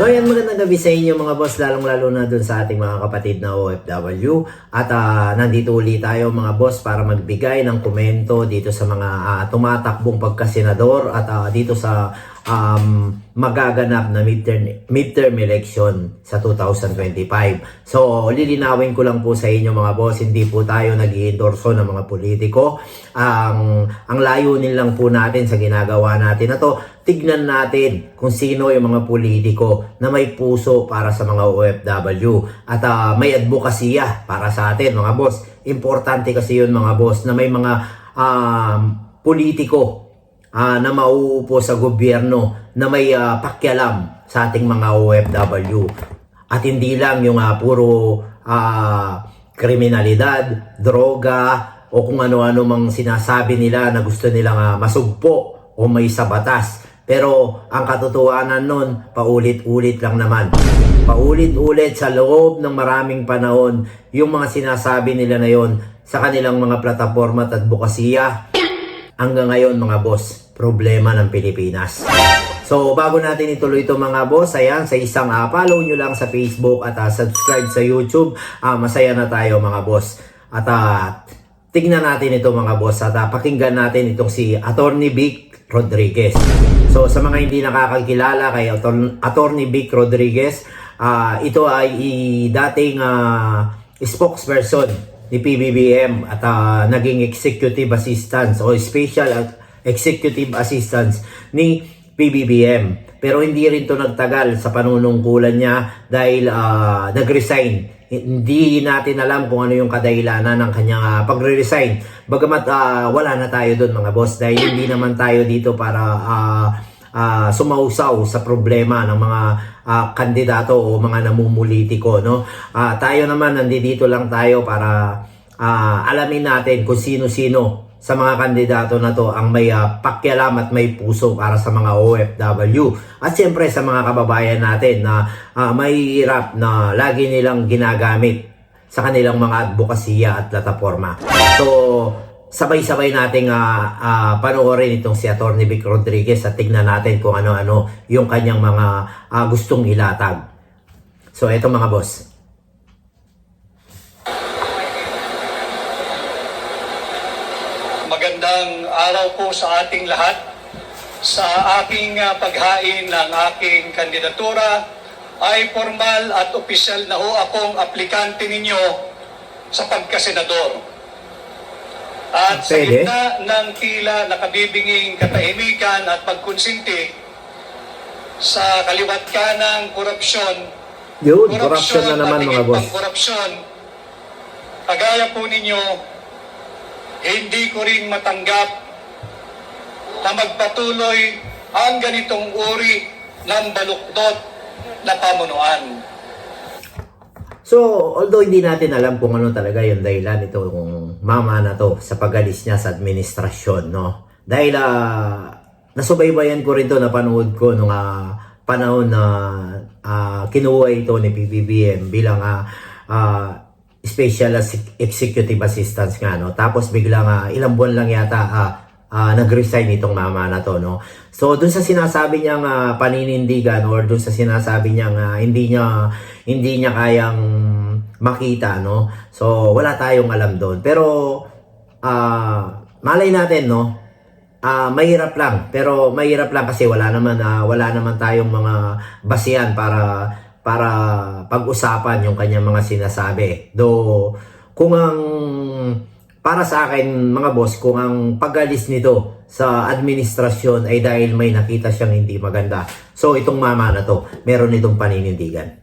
So ayan, magandang gabi sa inyo mga boss, lalong-lalo na dun sa ating mga kapatid na OFW. At ah, nandito ulit tayo mga boss para magbigay ng komento dito sa mga ah, tumatakbong pagkasenador at ah, dito sa um, magaganap na midterm, midterm election sa 2025. So, lilinawin ko lang po sa inyo mga boss, hindi po tayo nag endorso ng mga politiko. Ang, ang layunin lang po natin sa ginagawa natin na to, tignan natin kung sino yung mga politiko na may puso para sa mga OFW at ah, may advokasya para sa atin mga boss. Importante kasi yun mga boss na may mga um, politiko ah, na mauupo sa gobyerno na may ah, pakialam sa ating mga OFW. At hindi lang yung ah, puro ah, kriminalidad, droga, o kung ano-ano mang sinasabi nila na gusto nilang ah, masugpo o may sa batas. Pero ang katotohanan nun, paulit-ulit lang naman. Paulit-ulit sa loob ng maraming panahon, yung mga sinasabi nila na yon sa kanilang mga plataforma at advokasya, hanggang ngayon mga boss, problema ng Pilipinas. So bago natin ituloy ito mga boss, ayan, sa isang uh, follow nyo lang sa Facebook at ah, subscribe sa YouTube, Ah, masaya na tayo mga boss. At ah, tignan natin ito mga boss at ah, pakinggan natin itong si Attorney Vic Rodriguez. So sa mga hindi nakakakilala kay Attorney, Vic Rodriguez, ah, ito ay dating ah, spokesperson ni PBBM at ah, naging executive assistant o special executive assistance ni PBBM. Pero hindi rin to nagtagal sa panunungkulan niya dahil ah, nag-resign. Hindi natin alam kung ano yung kadahilanan ng kanyang ah, pagre-resign. Bagamat ah, wala na tayo doon mga boss dahil hindi naman tayo dito para ah, ah, sumausaw sa problema ng mga ah, kandidato o mga namumulitiko no Ah, tayo naman nandito lang tayo para ah, alamin natin kung sino-sino sa mga kandidato na to ang may ah, pakialam at may puso para sa mga OFW at siyempre sa mga kababayan natin na ah, may hirap na lagi nilang ginagamit sa kanilang mga advokasya at plataforma. So, sabay-sabay nating ah, ah, panoorin itong si Atty. Vic Rodriguez at tignan natin kung ano-ano yung kanyang mga ah, gustong ilatag. So, eto mga boss. Magandang araw po sa ating lahat. Sa aking ah, paghain ng aking kandidatura ay formal at opisyal na ho akong aplikante ninyo sa pagkasenador. At sa Pwede. gitna ng tila nakabibinging katahimikan at pagkonsinti sa kaliwat ka ng korupsyon, Yun, corruption na naman mga boss. korupsyon, kagaya po ninyo, hindi ko rin matanggap na magpatuloy ang ganitong uri ng baluktot na pamunuan. So, although hindi natin alam kung ano talaga yung dahilan ito kung mama na to sa pagalis niya sa administrasyon, no? Dahil ah, nasubaybayan ko rin to, napanood ko nung ah, panahon na ah, kinuha ito ni PBBM bilang ah, ah, special executive assistance nga, no? Tapos biglang ah, ilang buwan lang yata ah, ah, nag-resign itong mama na to, no? So, dun sa sinasabi niyang ah, paninindigan or dun sa sinasabi niyang ah, hindi niya hindi niya kayang makita, no? So, wala tayong alam doon. Pero, ah, malay natin, no? Ah, mahirap lang, pero mahirap lang kasi wala naman ah, wala naman tayong mga basihan para para pag-usapan yung kanyang mga sinasabi. Do kung ang para sa akin mga boss, kung ang pagalis nito sa administrasyon ay dahil may nakita siyang hindi maganda. So itong mama na to, meron itong paninindigan.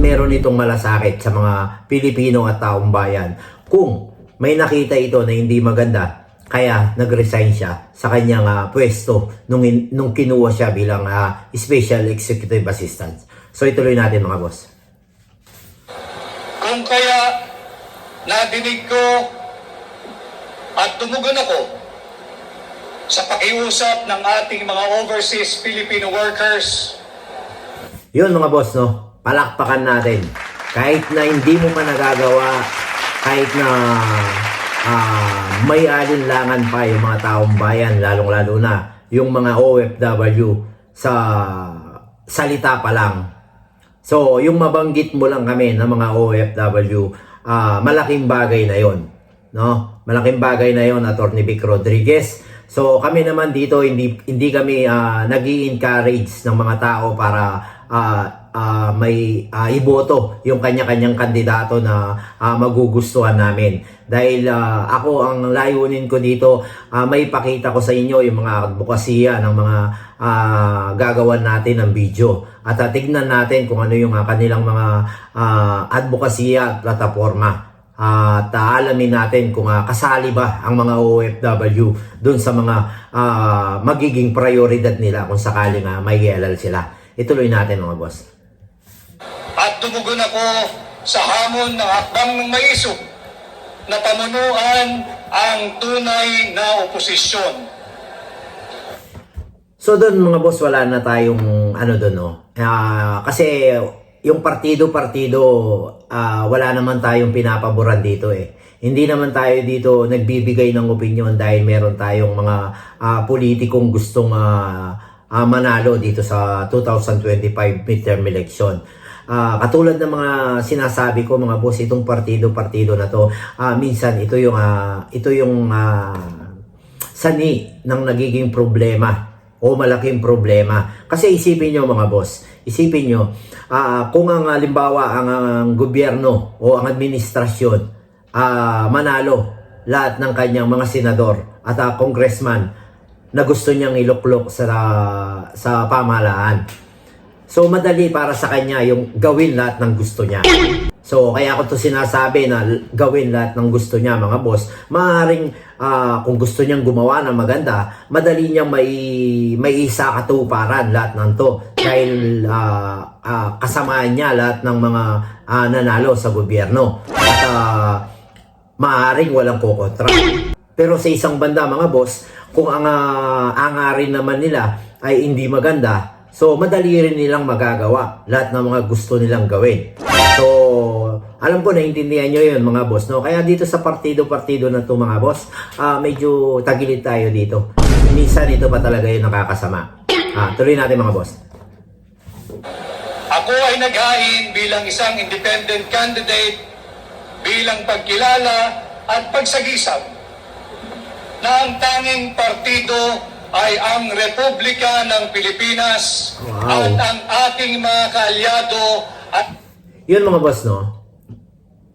At meron itong malasakit sa mga Pilipino at taong bayan. Kung may nakita ito na hindi maganda, kaya nag-resign siya sa kanyang ah, pwesto nung, in- nung kinuha siya bilang ah, Special Executive Assistant. So ituloy natin mga boss. Kung kaya nadinig ko at tumugon ako sa pakiusap ng ating mga overseas Filipino workers Yun mga boss, no? Palakpakan natin. Kahit na hindi mo pa nagagawa, kahit na ah, may alinlangan pa yung mga taong bayan, lalong-lalo na yung mga OFW sa salita pa lang. So, yung mabanggit mo lang kami ng mga OFW, ah, malaking bagay na yon, no? Malaking bagay na yon, Attorney Vic Rodriguez. So, kami naman dito hindi hindi kami uh, encourage ng mga tao para ah, ah, may ah, iboto yung kanya-kanyang kandidato na ah, magugustuhan namin. Dahil ah, ako ang layunin ko dito, ah, may pakita ko sa inyo yung mga advokasya ng mga ah, gagawan natin ng video. At ah, tignan natin kung ano yung ah, kanilang mga ah, advokasya at plataforma. At ah, alamin natin kung ah, kasali ba ang mga OFW dun sa mga ah, magiging prioridad nila kung sakaling uh, may ELL sila. Ituloy natin mga boss. At tumugon ako sa hamon ng hakbang ng maisog na pamunuan ang tunay na oposisyon. So doon mga boss wala na tayong ano doon no. Ah, kasi yung partido-partido ah, wala naman tayong pinapaboran dito eh. Hindi naman tayo dito nagbibigay ng opinion dahil meron tayong mga ah, politikong gustong ah, ah, manalo dito sa 2025 midterm election. Ah, katulad ng mga sinasabi ko mga boss itong partido-partido na to ah, minsan ito yung ah, ito yung ah, sani ng nagiging problema o malaking problema. Kasi isipin nyo mga boss, isipin nyo, ah, kung ang halimbawa ang, ang gobyerno o ang administrasyon ah, manalo lahat ng kanyang mga senador at ah, congressman na gusto niyang iluklok sa sa pamahalaan. So madali para sa kanya yung gawin lahat ng gusto niya. So kaya ko to sinasabi na gawin lahat ng gusto niya mga boss. Maaring ah, kung gusto niyang gumawa ng maganda, madali niyang may may isa katuparan lahat ng to dahil ah, ah, kasamaan niya lahat ng mga ah, nanalo sa gobyerno. At ah, maaring walang kokontra. Pero sa isang banda mga boss, kung ang uh, angarin naman nila ay hindi maganda, so madali rin nilang magagawa lahat ng mga gusto nilang gawin. So, alam ko naintindihan nyo yun mga boss, no? Kaya dito sa partido-partido na to mga boss, ah, medyo tagilid tayo dito. Minsan ito pa talaga yung nakakasama. Ah, tuloy natin mga boss. Ako ay naghain bilang isang independent candidate bilang pagkilala at pagsagisag na ang tanging partido ay ang Republika ng Pilipinas Wow. at ang ating mga kaalyado at Yun mga boss, no?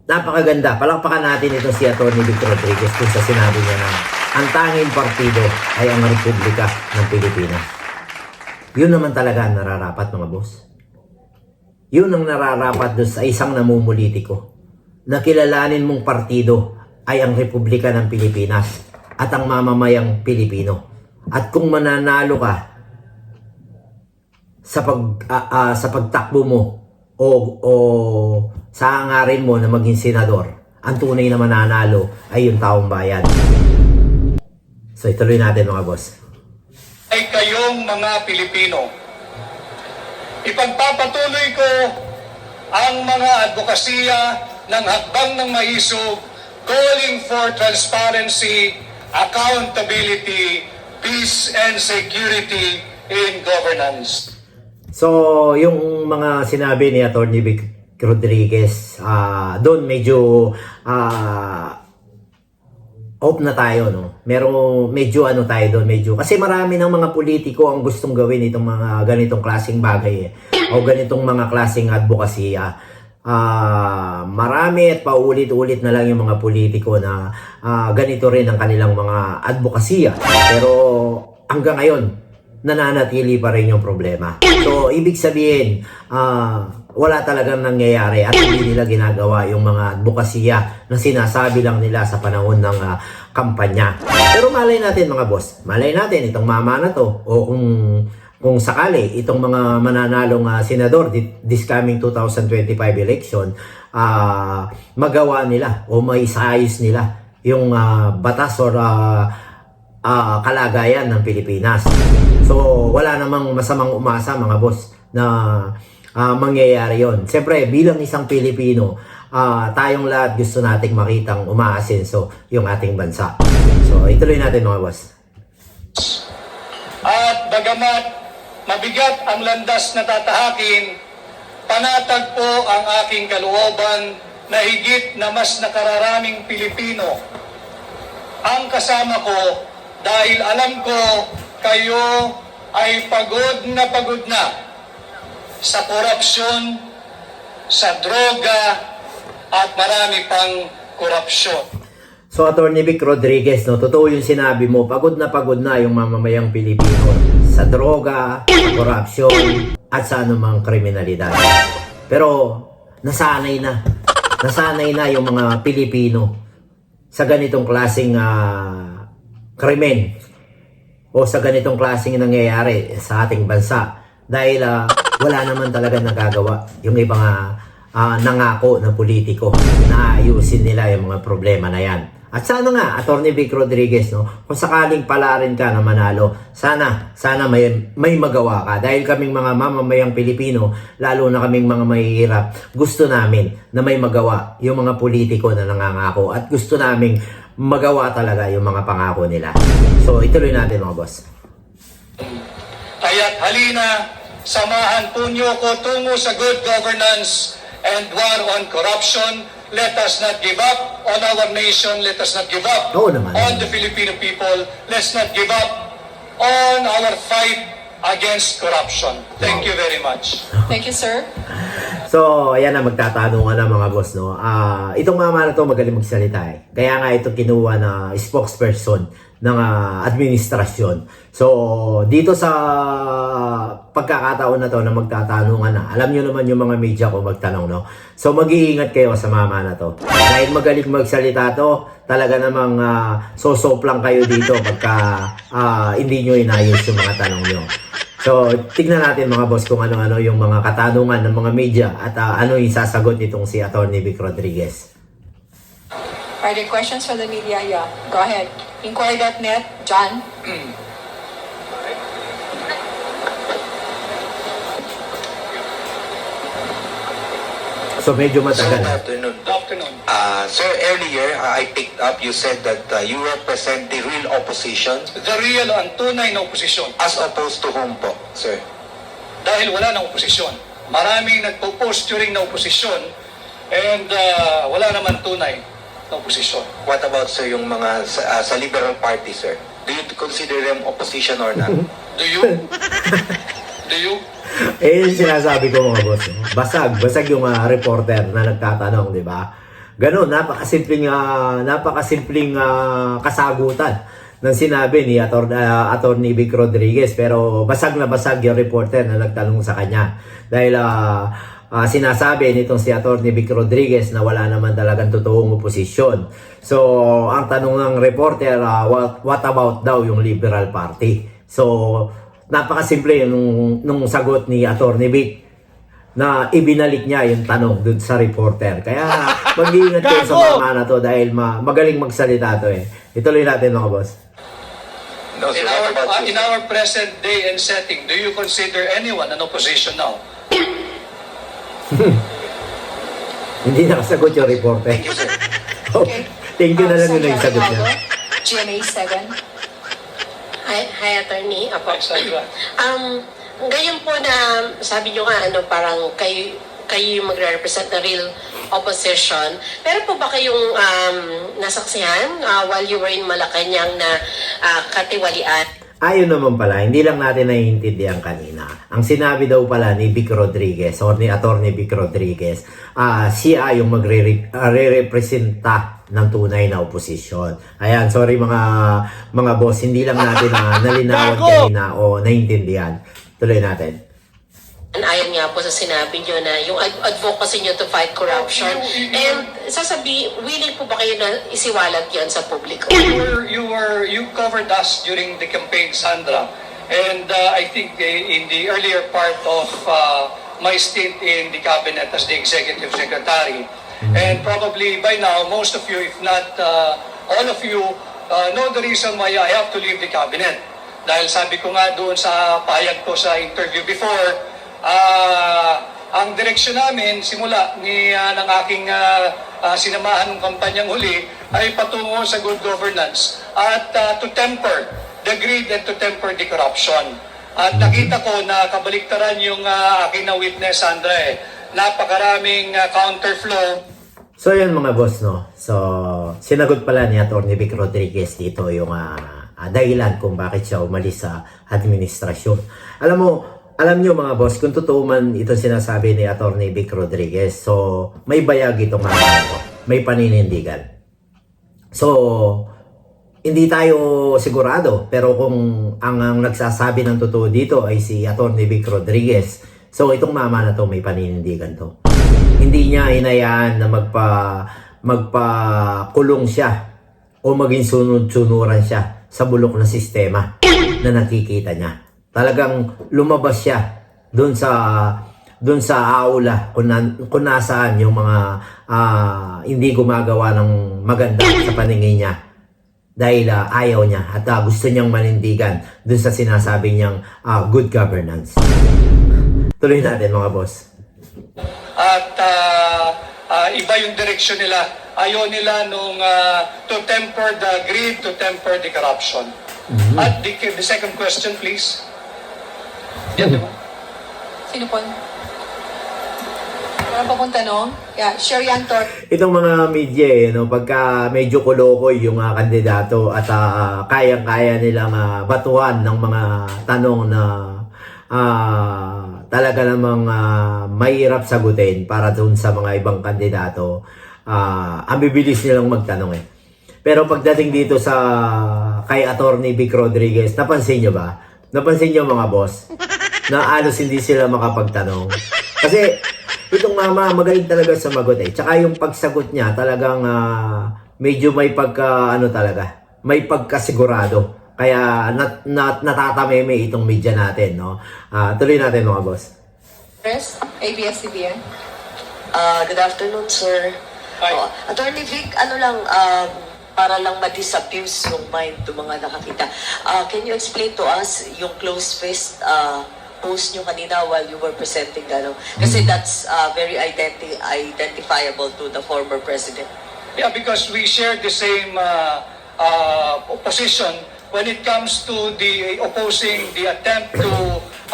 Napakaganda. Palakpakan natin ito si Atty. Victor Rodriguez kung sa sinabi niya na ang tanging partido ay ang Republika ng Pilipinas. Yun naman talaga ang nararapat mga boss. Yun ang nararapat doon sa isang namumulitiko na kilalanin mong partido ay ang Republika ng Pilipinas at ang mamamayang Pilipino. At kung mananalo ka sa pag ah, ah, sa pagtakbo mo o o sa hangarin mo na maging senador, ang tunay na mananalo ay yung taong bayan. So ituloy natin mga boss. ay kayong mga Pilipino. Ipagpapatuloy ko ang mga advokasya ng hakbang ng maisog calling for transparency, accountability, peace and security in governance. So, yung mga sinabi ni Atty. Vic Rodriguez, ah doon medyo ah off na tayo, no? Meron, medyo ano tayo doon, medyo. Kasi marami ng mga politiko ang gustong gawin itong mga ganitong klaseng bagay, eh. O ganitong mga klaseng advokasya. Ah, marami at paulit-ulit na lang yung mga politiko na ah, ganito rin ang kanilang mga advokasya. Pero hanggang ngayon, nananatili pa rin yung problema. So, ibig sabihin, ah, wala talagang nangyayari at hindi nila ginagawa yung mga advokasya na sinasabi lang nila sa panahon ng ah, kampanya. Pero malay natin mga boss, malay natin itong mama na to o kung kung sakali itong mga mananalong ah, senador this coming 2025 election ah, magawa nila o maisayos nila yung ah, batas or ah, ah, kalagayan ng Pilipinas. So, wala namang masamang umasa mga boss na ah, mangyayari yon. Siyempre, bilang isang Pilipino, ah, tayong lahat gusto nating makitang umaasenso yung ating bansa. So, ituloy natin mga boss. At bagamat mabigat ang landas na tatahakin, panatag po ang aking kalooban na higit na mas nakararaming Pilipino ang kasama ko dahil alam ko kayo ay pagod na pagod na sa korupsyon, sa droga, at marami pang korupsyon. So, Atty. Vic Rodriguez, no, totoo yung sinabi mo, pagod na pagod na yung mamamayang Pilipino sa droga, korupsyon, at sa anumang kriminalidad. Pero, nasanay na. Nasanay na yung mga Pilipino sa ganitong klaseng ah, krimen o sa ganitong klaseng nangyayari sa ating bansa. Dahil ah, wala naman talaga nagagawa yung ibang ah, ah, nangako na politiko na ayusin nila yung mga problema na yan. At sana nga, Atty. Vic Rodriguez, no, kung sakaling pala rin ka na manalo, sana, sana may, may magawa ka. Dahil kaming mga mamamayang Pilipino, lalo na kaming mga mahihirap, gusto namin na may magawa yung mga politiko na nangangako at gusto namin magawa talaga yung mga pangako nila. So, ituloy natin mga boss. Kaya't halina, samahan po niyo ko tungo sa good governance and war on corruption. Let us not give up on our nation. Let us not give up Oo naman. on the Filipino people. Let's not give up on our fight against corruption. Thank you very much. Thank you, sir. So, ayan na magtatanungan na mga boss, no? Ah, itong mama na to magaling magsalita eh. Kaya nga ito kinuha na spokesperson ng ah, administrasyon. So, dito sa pagkakataon na to na magtatanungan na, alam nyo naman yung mga media ko magtanong, no? So, mag-iingat kayo sa mama na to. Dahil magaling magsalita to, talaga namang uh, sosoplang kayo dito pagka ah, hindi nyo inayos yung mga tanong nyo. So, tignan natin mga boss kung ano-ano yung mga katanungan ng mga media at ah, ano yung sasagot nitong si Atty. Vic Rodriguez. Are there questions from the media? Yeah, go ahead. Inquiry.net, John. So, medyo matagal. good afternoon. Good afternoon. Uh, sir, earlier uh, I picked up you said that uh, you represent the real opposition The real ang tunay na oposisyon. as opposed to whom po, sir? Dahil wala nang oposisyon. Maraming nagpo-post during na oposisyon and uh, wala naman tunay na oposisyon. What about sir yung mga sa, uh, sa Liberal Party, sir? Do you consider them opposition or not? Do you? Do you? Eh, yung sinasabi ko mga boss. no? Basag. Basag yung ah, reporter na nagtatanong, di ba? Ganon, napakasimpleng, ah, napakasimpleng ah, kasagutan ng sinabi ni Ator, uh, Attorney Vic Rodriguez. Pero basag na basag yung reporter na nagtanong sa kanya. Dahil ah, ah, sinasabi nitong si Attorney Vic Rodriguez na wala naman talagang totoong oposisyon. So, ang tanong ng reporter, ah, what, what about daw yung Liberal Party? So, napakasimple nung, nung sagot ni Attorney Vic na ibinalik niya yung tanong dun sa reporter. Kaya mag-iingat kayo sa mga na to dahil ma- magaling magsalita to eh. Ituloy natin mga boss. No, In our, uh, in our present day and setting, do you consider anyone an opposition now? Hindi nakasagot yung reporter. Sir. Okay. Thank you na lang yung Sandra nagsagot niya. GMA 7. Hi, hi attorney. Apo. Um, ngayon po na sabi nyo nga ano parang kayo kayo yung magre-represent na real opposition. Meron po ba kayong um, nasaksihan uh, while you were in Malacanang na uh, katiwalian? Ayun naman pala, hindi lang natin naiintindihan kanina. Ang sinabi daw pala ni Vic Rodriguez or ni Attorney Vic Rodriguez, ah siya yung magre-representa ng tunay na oposisyon. Ayan, sorry mga mga boss, hindi lang natin na nalinawan kanina o naintindihan. Tuloy natin. Ayon nga po sa sinabi nyo na yung ad- advocacy nyo to fight corruption. And sasabi, willing po ba kayo na isiwalat yan sa publiko? You were, you were, you covered us during the campaign, Sandra. And uh, I think uh, in the earlier part of uh, my stint in the cabinet as the executive secretary, and probably by now, most of you, if not uh, all of you, uh, know the reason why I have to leave the cabinet. Dahil sabi ko nga doon sa pahayag ko sa interview before, ah ang direksyon namin simula ni ah, ng aking ah, ah, sinamahan ng kampanyang huli ay patungo sa good governance at ah, to temper the greed and to temper the corruption. At nakita ko na kabaliktaran yung ah, aking na witness, Sandra eh. Napakaraming ah, counterflow So yun mga boss no. So sinagot pala ni Atty. Vic Rodriguez dito yung ah, dahilan kung bakit siya umalis sa administrasyon. Alam mo, alam nyo mga boss, kung totoo man ito sinasabi ni Atty. Vic Rodriguez, so may bayag itong ito. May paninindigan. So, hindi tayo sigurado, pero kung ang, ang nagsasabi ng totoo dito ay si Atty. Vic Rodriguez, so itong mama na to may paninindigan to. Hindi niya hinayaan na magpa magpakulong siya o maging sunod-sunuran siya sa bulok na sistema na nakikita niya. Talagang lumabas siya doon sa doon sa aula kung, na, kung nasaan yung mga ah, hindi gumagawa ng maganda sa paningin niya dahil ah, ayaw niya at ah, gusto niyang manindigan dun sa sinasabi niyang ah, good governance. Tuloy natin mga boss. at ah, ah, iba yung direksyon nila. Ayaw nila nung ah, to temper the greed, to temper the corruption. At the, the second question, please. Yan, di ba? Sino po? Meron pa tanong? Yeah, Sherry Antor. Itong mga media eh, no, pagka medyo kulokoy yung mga kandidato at ah, kayang-kaya nilang ah, batuhan ng mga tanong na ah, talaga namang ah, mahirap sagutin para doon sa mga ibang kandidato, ah, ang bibilis nilang magtanong eh. Pero pagdating dito sa kay Attorney Vic Rodriguez, napansin nyo ba? Napansin nyo mga boss? Na alos hindi sila makapagtanong. Kasi itong mama magaling talaga sumagot eh. Tsaka yung pagsagot niya talagang ah, medyo may pagka ano talaga, may pagkasigurado. Kaya nat, nat, natatameme itong media natin, no? Ah, tuloy natin mga boss. Chris, ABS-CBN. Ah, good afternoon, sir. Hi. Oh, Attorney Vic, ano lang, um, para lang ma-disabuse yung mind ng mga nakakita. Ah, can you explain to us yung close fist uh, post nyo kanina while you were presenting ano? Kasi that's ah, very identi- identifiable to the former president. Yeah, because we share the same uh, uh, position when it comes to the opposing the attempt to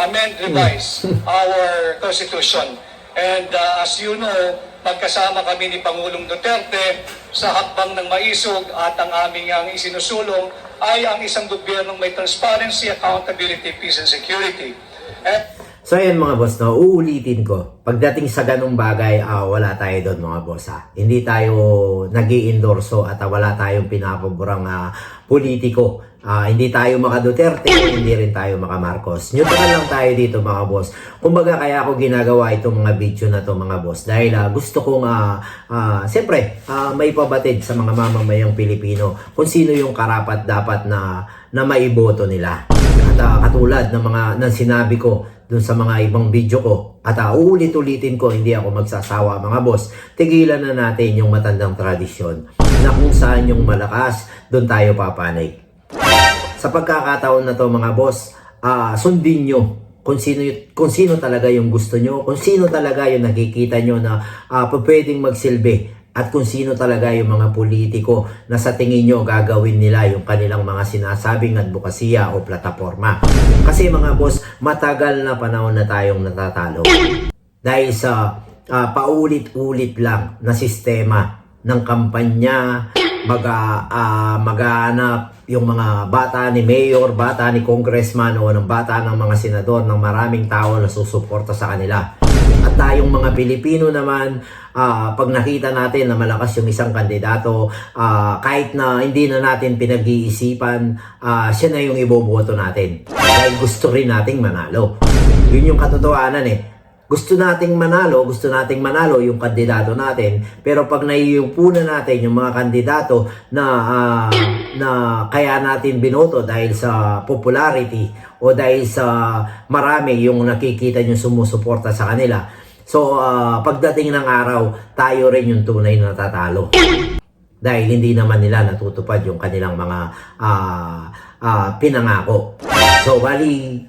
amend, revise our constitution. And uh, as you know, magkasama kami ni Pangulong Duterte sa hakbang ng maisog at ang aming ang isinusulong ay ang isang gobyernong may transparency, accountability, peace and security. And So ayan mga boss, no, uulitin ko. Pagdating sa ganung bagay, ah, wala tayo doon mga boss ha. Hindi tayo nag endorso at ah, wala tayong pinapaborang ah, politiko. Ah, hindi tayo maka Duterte, hindi rin tayo maka Marcos. Neutral lang tayo dito mga boss. Kumbaga kaya ako ginagawa itong mga video na to mga boss dahil ah, gusto kong ah, ah, siyempre ah, may pabatid sa mga mamamayang Pilipino kung sino yung karapat dapat na na maiboto nila. At ah, katulad ng mga ng sinabi ko dun sa mga ibang video ko at uh, uulit-ulitin ko hindi ako magsasawa mga boss tigilan na natin yung matandang tradisyon na kung saan yung malakas doon tayo papanig sa pagkakataon na to mga boss ah sundin nyo kung sino, kung sino talaga yung gusto nyo kung sino talaga yung nakikita nyo na ah, pwedeng magsilbi at kung sino talaga yung mga politiko na sa tingin nyo gagawin nila yung kanilang mga sinasabing advokasya o plataforma. Kasi mga boss, matagal na panahon na tayong natatalo. Dahil sa ah, paulit-ulit lang na sistema ng kampanya, mag, ah, maghanap yung mga bata ni mayor, bata ni congressman o ng bata ng mga senador ng maraming tao na susuporta sa kanila. At tayong mga Pilipino naman, ah, pag nakita natin na malakas yung isang kandidato, ah, kahit na hindi na natin pinag-iisipan, ah, siya na yung iboboto natin. Dahil gusto rin nating manalo. Yun yung katotohanan eh. Gusto nating manalo, gusto nating manalo yung kandidato natin, pero pag naiupo na natin yung mga kandidato na ah, na kaya natin binoto dahil sa popularity o dahil sa marami yung nakikita yung sumusuporta sa kanila. So, ah, pagdating ng araw, tayo rin yung tunay na natatalo. Dahil hindi naman nila natutupad yung kanilang mga ah, ah, pinangako. So, bali,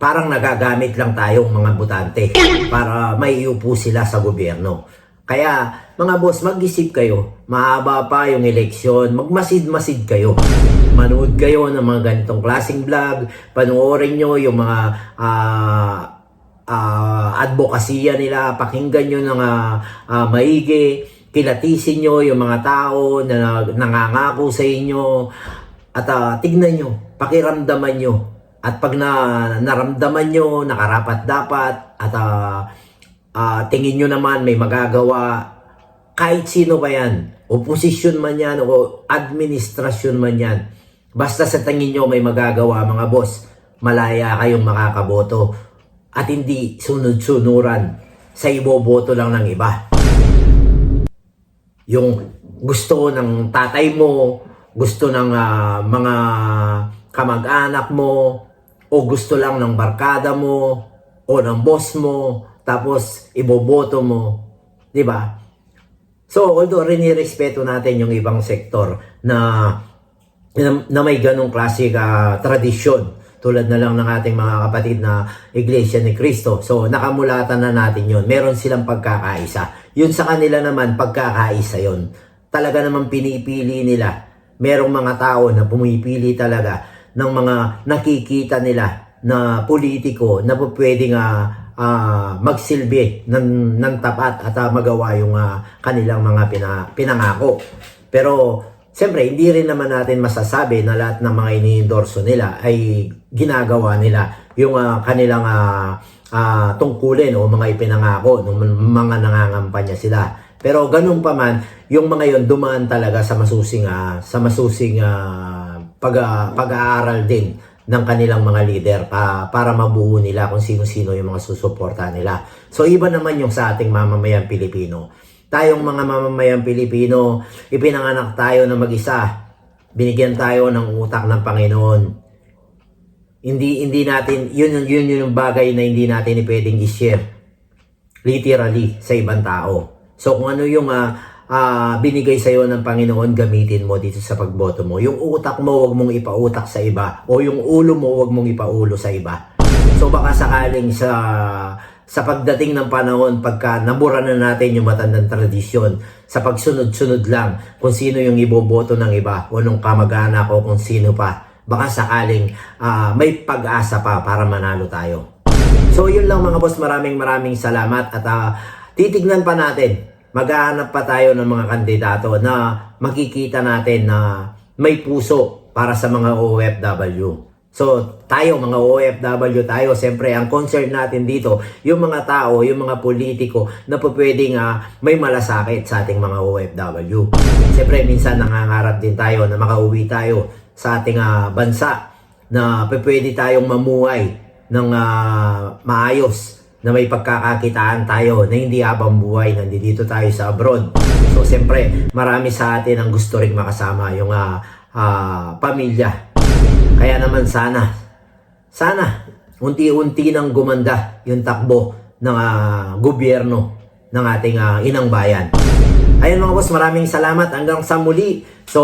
parang nagagamit lang tayong mga butante para maiupo sila sa gobyerno. Kaya, mga boss, mag-isip kayo. Mahaba pa yung eleksyon. Magmasid-masid kayo. manood kayo ng mga ganitong klaseng vlog, panoorin nyo yung mga ah ah, advokasya nila, pakinggan nyo ng ah, ah, maigi, kilatisin nyo yung mga tao na nangangako sa inyo, at ah, tignan nyo, pakiramdaman nyo. At pag na, naramdaman nyo, nakarapat dapat, at ah, ah, tingin nyo naman may magagawa, kahit sino pa yan, oposisyon man yan o administrasyon man yan, basta sa tingin nyo may magagawa mga boss, malaya kayong makakaboto at hindi sunod-sunuran sa iboboto lang ng iba. Yung gusto ng tatay mo, gusto ng ah, mga kamag-anak mo, o gusto lang ng barkada mo, o ng boss mo, tapos iboboto mo. Di ba? So, although rinirespeto natin yung ibang sektor na na, na may ganong klase ka tradisyon tulad na lang ng ating mga kapatid na Iglesia ni Cristo. So, nakamulatan na natin yon. Meron silang pagkakaisa. Yun sa kanila naman, pagkakaisa yon. Talaga naman pinipili nila. Merong mga tao na pumipili talaga ng mga nakikita nila na politiko na pwedeng ah, ah, magsilbi ng, ng tapat at ah, magawa yung ah, kanilang mga pina, pinangako. Pero Siyempre, hindi rin naman natin masasabi na lahat ng mga ini-endorso nila ay ginagawa nila yung ah, kanilang ah, ah, tungkulin o mga ipinangako ng mga nangangampanya sila. Pero ganun pa man, yung mga yon dumaan talaga sa masusing ah, sa masusing ah, pag, ah, pag-aaral din ng kanilang mga leader pa, para mabuo nila kung sino-sino yung mga susuporta nila. So iba naman yung sa ating mamamayan Pilipino. Tayong mga mamamayang Pilipino, ipinanganak tayo na mag-isa. Binigyan tayo ng utak ng Panginoon. Hindi hindi natin yun yun yun yung bagay na hindi natin pwedeng i-share literally sa ibang tao. So kung ano yung ah, ah, binigay sa iyo ng Panginoon, gamitin mo dito sa pagboto mo. Yung utak mo, wag mong ipautak sa iba. O yung ulo mo, wag mong ipaulo sa iba. So baka sakaling sa sa pagdating ng panahon pagka nabura na natin yung matandang tradisyon sa pagsunod-sunod lang kung sino yung iboboto ng iba o nung kamag-anak o kung sino pa baka sakaling ah, may pag-asa pa para manalo tayo. So yun lang mga boss, maraming maraming salamat at ah, titignan pa natin, maghahanap pa tayo ng mga kandidato na makikita natin na may puso para sa mga OFW. So tayo mga OFW tayo, siyempre ang concern natin dito, yung mga tao, yung mga politiko na pwedeng ah, may malasakit sa ating mga OFW. Siyempre minsan nangangarap din tayo na makauwi tayo sa ating ah, bansa na pwede tayong mamuhay ng ah, maayos na may pagkakakitaan tayo na hindi habang buhay nandito tayo sa abroad. So siyempre marami sa atin ang gusto ring makasama yung ah, ah, pamilya. Kaya naman sana, sana unti-unti nang gumanda yung takbo ng ah, gobyerno ng ating ah, inang bayan. Ayun mga boss, maraming salamat hanggang sa muli. So,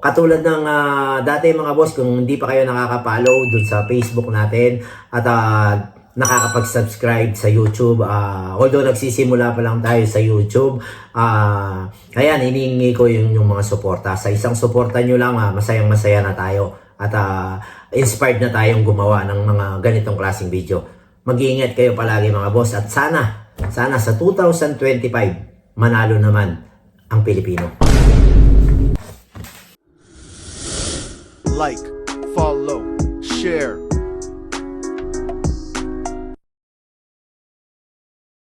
katulad ng ah, dati mga boss, kung hindi pa kayo nakaka-follow dun sa Facebook natin at ah, nakakapag-subscribe sa YouTube. ah, although nagsisimula pa lang tayo sa YouTube, ah, ayan, hinihingi ko yung, yung mga suporta. Sa isang suporta nyo lang, ah, masayang masaya na tayo at ah, inspired na tayong gumawa ng mga ganitong klaseng video. Mag-iingat kayo palagi mga boss at sana, sana sa 2025, manalo naman ang Pilipino. like, follow, share,